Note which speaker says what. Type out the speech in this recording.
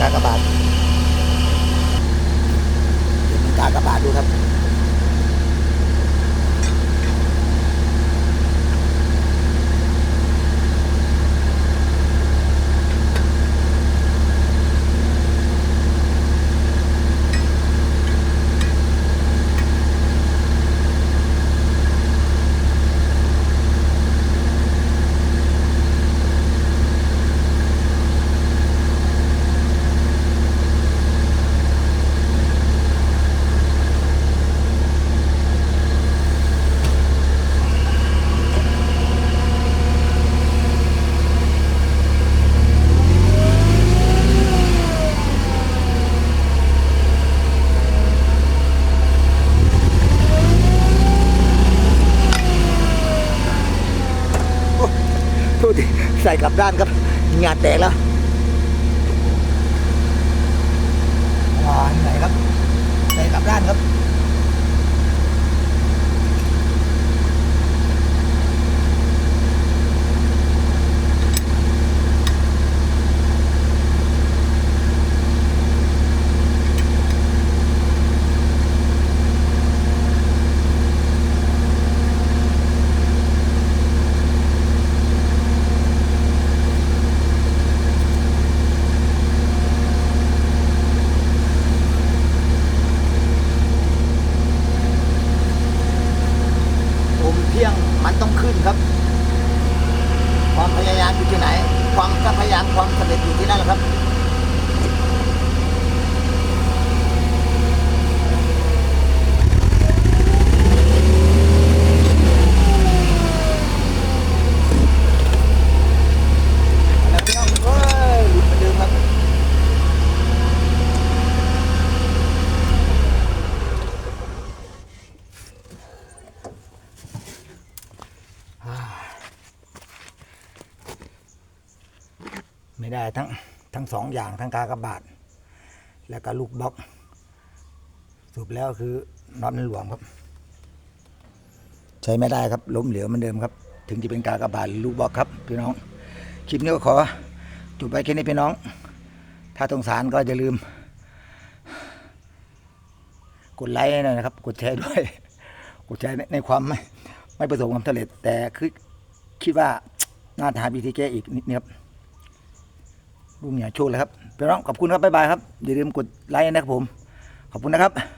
Speaker 1: กากบาทกากบาทดูครับ ส่กลับด้านครับงานแตกแล้วว้าไหนครับ ใส่กลับด้านครับ ที่ยงมันต้องขึ้นครับ ความพยายามอยู่ที่ไหน ความก็พยายามความสำเร็จอยู่ที่นั่นแหละครับ แล้วพี่น้องเอ้ยหลุดเหมือนเดิมครับ ไม่ได้ทั้งทั้งสองอย่างทั้งกากบาท แล้วก็ลูกบล็อกสรุปแล้วคือน็อตมันหลวมครับ ใช้ไม่ได้ครับล้มเหลวเหมือนเดิมครับ ถึงจะเป็นกากบาทหรือลูกบล็อกครับพี่น้องคลิปนี้ก็ขอจบไปแค่นี้พี่น้อง ถ้าสงสารก็อย่าลืม กดไลค์หน่อยนะครับ กดแชร์ด้วย กดแชร์ในในความไม่ไม่ประสบความสำเร็จ แต่คือคิดว่าน่าจะหาวิธีแก้อีกนิดนึงครับ ลุงเหนียวโชคเลยครับพี่น้องขอบคุณครับบ๊ายบายครับอย่าลืมกดไลค์นะครับผม ขอบคุณนะครับ